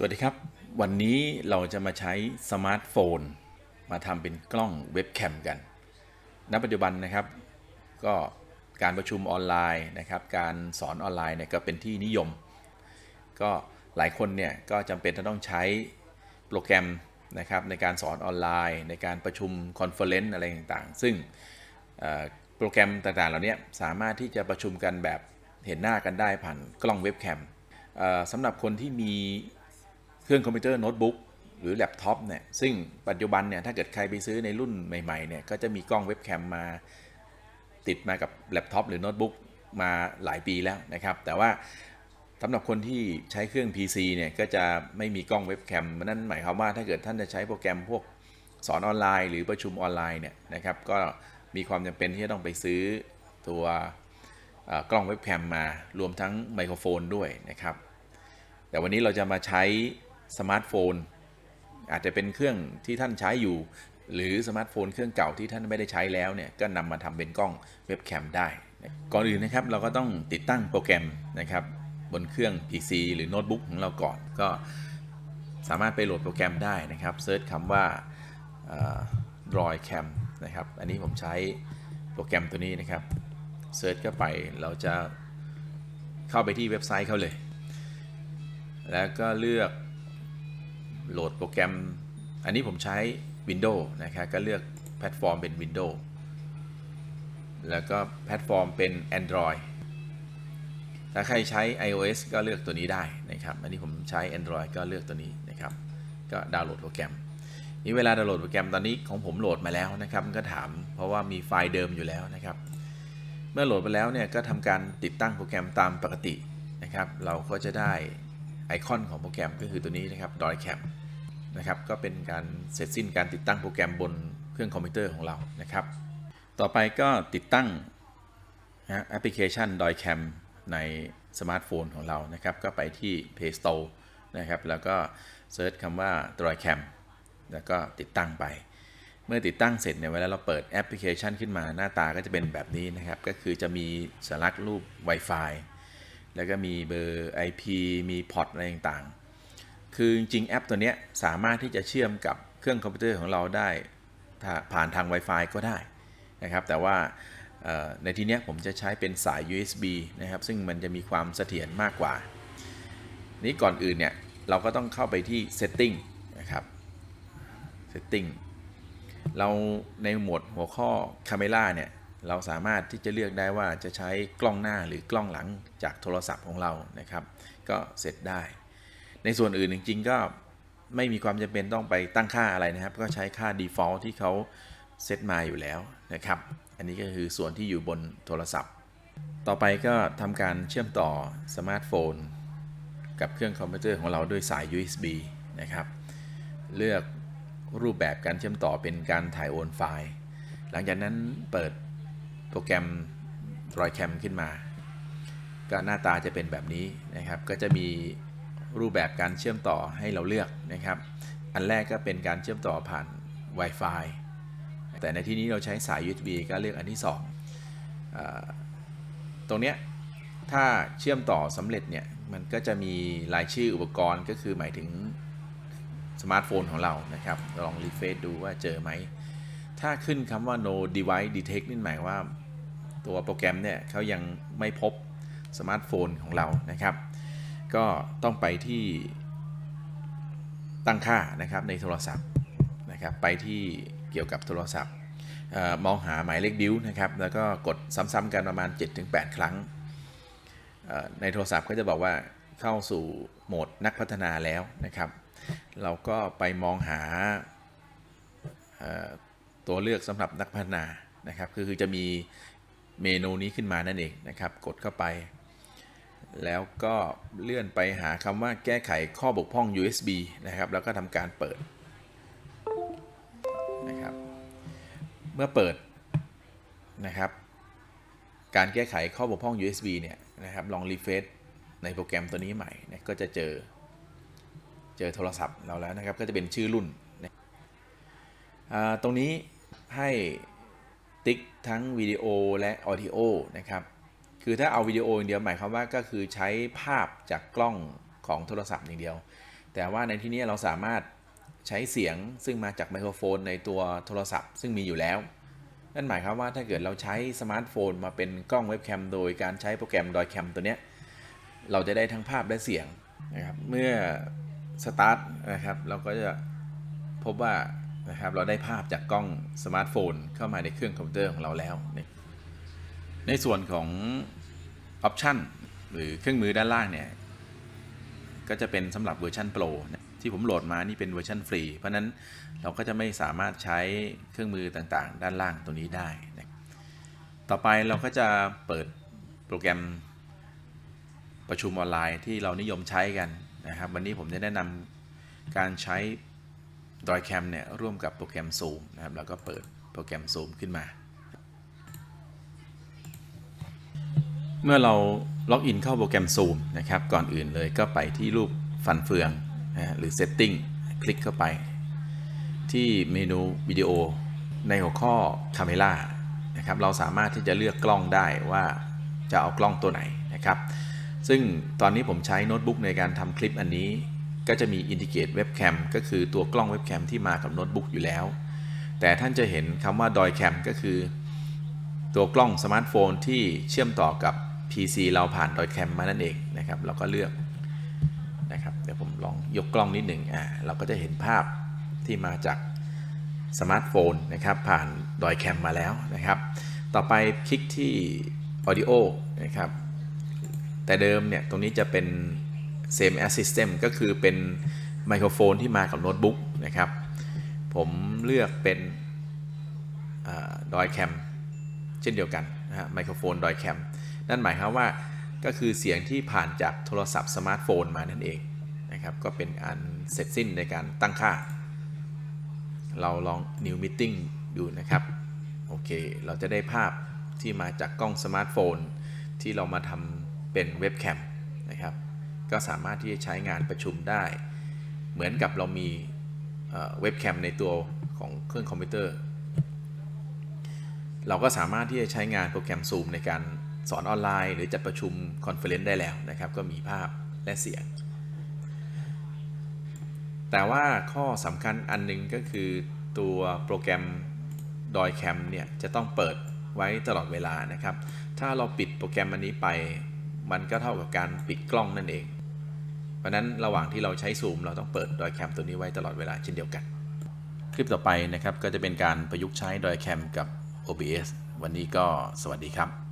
สวัสดีครับ วันนี้เราจะมาใช้สมาร์ทโฟน มาทำเป็นกล้องเว็บแคมกัน ณ ปัจจุบันนะครับ ก็การประชุมออนไลน์นะครับ การสอนออนไลน์เนี่ยก็เป็นที่นิยม ก็หลายคนเนี่ยก็จำเป็นจะต้องใช้โปรแกรมนะครับในการสอนออนไลน์ ในการประชุมคอนเฟอเรนซ์อะไรต่างๆ ซึ่งโปรแกรมต่างๆ เหล่านี้สามารถที่จะประชุมกันแบบเห็นหน้ากันได้ผ่านกล้องเว็บแคมสำหรับคนที่มี เครื่องคอมพิวเตอร์โน้ตบุ๊กหรือแล็ปท็อปเนี่ยซึ่งปัจจุบันเนี่ยถ้าเกิดใครไปซื้อในรุ่นใหม่ๆเนี่ยก็จะมีกล้องเว็บแคมมาติดมากับแล็ปท็อปหรือโน้ตบุ๊กมาหลายปีแล้วนะครับ แต่ว่าสำหรับคนที่ใช้เครื่อง PC เนี่ยก็จะไม่มีกล้องเว็บแคมนั่นหมายความว่าถ้าเกิดท่านจะใช้โปรแกรมพวกสอนออนไลน์หรือประชุมออนไลน์เนี่ยนะครับก็มีความจำเป็นที่จะต้องไปซื้อตัวกล้องเว็บแคมมารวมทั้งไมโครโฟนด้วยนะครับ แต่วันนี้เราจะมาใช้ สมาร์ทโฟน อาจจะเป็นเครื่องที่ท่านใช้อยู่ หรือสมาร์ทโฟนเครื่องเก่าที่ท่านไม่ได้ใช้แล้วเนี่ยก็นำมาทำเป็นกล้องเว็บแคมได้ ก่อนอื่นนะครับเราก็ต้องติดตั้งโปรแกรมนะครับบนเครื่อง PC หรือโน้ตบุ๊กของเราก่อนก็สามารถไปโหลดโปรแกรมได้นะครับเซิร์ชคำว่า Droid Cam นะครับ อันนี้ผมใช้โปรแกรมตัวนี้นะครับเซิร์ชเข้าไปเราจะเข้าไปที่เว็บไซต์เขาเลย แล้วก็เลือก โหลดโปรแกรม อันนี้ผมใช้ Windows นะครับก็เลือกแพลตฟอร์มเป็น Windows แล้วก็แพลตฟอร์มเป็น Android ถ้าใครใช้ iOS ก็เลือกตัวนี้ได้นะครับ อันนี้ผมใช้ Android ก็เลือกตัวนี้นะครับ ก็ดาวน์โหลดโปรแกรม นี่เวลาดาวน์โหลดโปรแกรมตอนนี้ของผมโหลดมาแล้วนะครับ มันก็ถามเพราะว่ามีไฟล์เดิมอยู่แล้วนะครับ เมื่อโหลดไปแล้วเนี่ยก็ทำการติดตั้งโปรแกรมตามปกตินะครับ เราก็จะได้ไอคอนของโปรแกรมก็คือตัวนี้นะครับ d o y c a m นะครับ ก็เป็นการเสร็จสิ้นการติดตั้งโปรแกรมบนเครื่องคอมพิวเตอร์ของเรานะครับ ต่อไปก็ติดตั้งนะแอปพลิเคชัน d o y c a m ในสมาร์ทโฟนของเรานะครับ ก็ไปที่ Play Store นะครับ แล้วก็เซิร์ชคำว่า d o y c a m แล้วก็ติดตั้งไป เมื่อติดตั้งเสร็จเนี่ยเวลาเราเปิดแอปพลิเคชันขึ้นมาหน้าตาก็จะเป็นแบบนี้นะครับ ก็คือจะมีสัญลักษณ์รูป Wi-Fi แล้วก็มีเบอร์ IP มีพอร์ตอะไรต่างๆ คือจริงๆแอปตัวนี้สามารถที่จะเชื่อมกับเครื่องคอมพิวเตอร์ของเราได้ผ่านทาง Wi-Fi ก็ได้นะครับ แต่ว่าในที่นี้ผมจะใช้เป็นสาย USB นะครับ ซึ่งมันจะมีความเสถียรมากกว่า นี้ก่อนอื่นเนี่ย เราก็ต้องเข้าไปที่ Setting นะครับ Setting เราในหมวดหัวข้อ Camera เนี่ย เราสามารถที่จะเลือกได้ว่าจะใช้กล้องหน้าหรือกล้องหลังจากโทรศัพท์ของเรานะครับ ก็เสร็จได้ ในส่วนอื่นจริง ๆ ก็ไม่มีความจำเป็นต้องไปตั้งค่าอะไรนะครับ ก็ใช้ค่า default ที่เขาเซตมาอยู่แล้วนะครับ อันนี้ก็คือส่วนที่อยู่บนโทรศัพท์ ต่อไปก็ทำการเชื่อมต่อสมาร์ทโฟน กับเครื่องคอมพิวเตอร์ของเราด้วยสาย USB นะครับ เลือกรูปแบบการเชื่อมต่อเป็นการถ่ายโอนไฟล์ หลังจากนั้นเปิดโปรแกรม r o y c a m ขึ้นมา ก็หน้าตาจะเป็นแบบนี้นะครับ ก็จะมี รูปแบบการเชื่อมต่อให้เราเลือกนะครับ อันแรกก็เป็นการเชื่อมต่อผ่าน Wi-Fi แต่ในที่นี้เราใช้สาย USB ก็เลือกอันที่2อ่าตรงเนี้ยถ้าเชื่อมต่อสำเร็จเนี่ยมันก็จะมีรายชื่ออุปกรณ์ก็คือหมายถึงสมาร์ทโฟนของเรานะครับลองรีเฟซดูว่าเจอไหม ถ้าขึ้นคำว่า no device detect นี่หมายว่า ตัวโปรแกรมเนี่ยเขายังไม่พบสมาร์ทโฟนของเรานะครับ ก็ต้องไปที่ตั้งค่านะครับในโทรศัพท์นะครับไปที่เกี่ยวกับโทรศัพท์มองหาหมายเลขดิวนะครับแล้วก็กดซ้ำๆกันประมาณ 7-8 ครั้ง ในโทรศัพท์ก็จะบอกว่าเข้าสู่โหมดนักพัฒนาแล้วนะครับ เราก็ไปมองหาตัวเลือกสำหรับนักพัฒนานะครับคือจะมีเมนูนี้ขึ้นมานั่นเองนะครับ กดเข้าไป แล้วก็เลื่อนไปหาคำว่าแก้ไขข้อบกพร่อง USB นะครับ แล้วก็ทำการเปิดนะครับ เมื่อเปิดนะครับ การแก้ไขข้อบกพร่อง USB เนี่ยนะครับ ลองรีเฟซในโปรแกรมตัวนี้ใหม่ก็จะเจอ เจอโทรศัพท์เราแล้วนะครับ ก็จะเป็นชื่อรุ่นนะตรงนี้ให้ติ๊กทั้งวิดีโอและออดิโอนะครับ คือถ้าเอาวิดีโออย่างเดียวหมายความว่าก็คือใช้ภาพจากกล้องของโทรศัพท์อย่างเดียว แต่ว่าในที่นี้เราสามารถใช้เสียงซึ่งมาจากไมโครโฟนในตัวโทรศัพท์ ซึ่งมีอยู่แล้ว นั่นหมายความว่าถ้าเกิดเราใช้สมาร์ทโฟนมาเป็นกล้องเว็บแคมโดยการใช้โปรแกรมดอยแคมตัวเนี้ยเราจะได้ทั้งภาพและเสียงนะครับ เมื่อสตาร์ทนะครับเราก็จะพบว่านะครับเราได้ภาพจากกล้องสมาร์ทโฟนเข้ามาในเครื่องคอมพิวเตอร์ของเราแล้ว ในส่วนของ ออปชันหรือเครื่องมือด้านล่างเนี่ย ก็จะเป็นสำหรับเวอร์ชันโปรที่ผมโหลดมานี่เป็นเวอร์ชันฟรี เพราะนั้นเราก็จะไม่สามารถใช้เครื่องมือต่างๆ ด้านล่างตัวนี้ได้นะต่อไปเราก็จะเปิดโปรแกรมประชุมออนไลน์ที่เรานิยมใช้กันนะครับ วันนี้ผมจะแนะนำการใช้ดอยแคมเนี่ยร่วมกับโปรแกรม Zoom นะครับแล้วก็เปิดโปรแกรม Zoom ขึ้นมา เมื่อเราล็อกอินเข้าโปรแกรม Zoom นะครับ ก่อนอื่นเลยก็ไปที่รูปฟันเฟืองนะหรือ Setting คลิกเข้าไป ที่เมนูวิดีโอในหัวข้อ Camera นะครับ เราสามารถที่จะเลือกกล้องได้ว่าจะเอากล้องตัวไหนนะครับ ซึ่งตอนนี้ผมใช้โน้ตบุ๊กในการทำคลิปอันนี้ ก็จะมี Indicate Webcam ก็คือตัวกล้องเว็บแคมที่มากับโน้ตบุ๊กอยู่แล้ว แต่ท่านจะเห็นคำว่า Doi Cam ก็คือ ตัวกล้องสมาร์ทโฟนที่เชื่อมต่อกับ PC เราผ่านดอยแคมมานั่นเองนะครับเราก็เลือกนะครับเดี๋ยวผมลองยกกล้องนิดหนึ่งอ่าเราก็จะเห็นภาพที่มาจากสมาร์ทโฟนนะครับผ่านดอยแคมมาแล้วนะครับ ต่อไปคลิกที่ Audio นะครับแต่เดิมเนี่ยตรงนี้จะเป็น same as system ก็คือเป็นไมโครโฟนที่มากับโน้ตบุ๊กนะครับ ผมเลือกเป็นดอยแคมเช่นเดียวกันนะฮะไมโครโฟนดอยแคม นั่นหมายความว่าก็คือเสียงที่ผ่านจากโทรศัพท์สมาร์ทโฟนมานั่นเองนะครับก็เป็นอันเสร็จสิ้นในการตั้งค่า เราลอง New Meeting ดูนะครับ โอเค เราจะได้ภาพที่มาจากกล้องสมาร์ทโฟน ที่เรามาทำเป็นเว็บแคมนะครับก็สามารถที่จะใช้งานประชุมได้ เหมือนกับเรามีเว็บแคมในตัวของเครื่องคอมพิวเตอร์ เราก็สามารถที่จะใช้งานโปรแกรม Zoom ในการ สอนออนไลน์ หรือจัดประชุมคอนเฟอเรนซ์ได้แล้วนะครับ ก็มีภาพและเสียง แต่ว่าข้อสำคัญอันหนึงก็คือตัวโปรแกรมดอยแคมเนี่ยจะต้องเปิดไว้ตลอดเวลานะครับ ถ้าเราปิดโปรแกรมอันนี้ไป มันก็เท่ากับการปิดกล้องนั่นเอง เพราะฉะนั้นระหว่างที่เราใช้ Zoom เราต้องเปิดดอยแคมตัวนี้ไว้ตลอดเวลาเช่นเดียวกัน คลิปต่อไปนะครับก็จะเป็นการประยุกต์ใช้ดอยแคมกับ OBS วันนี้ก็สวัสดีครับ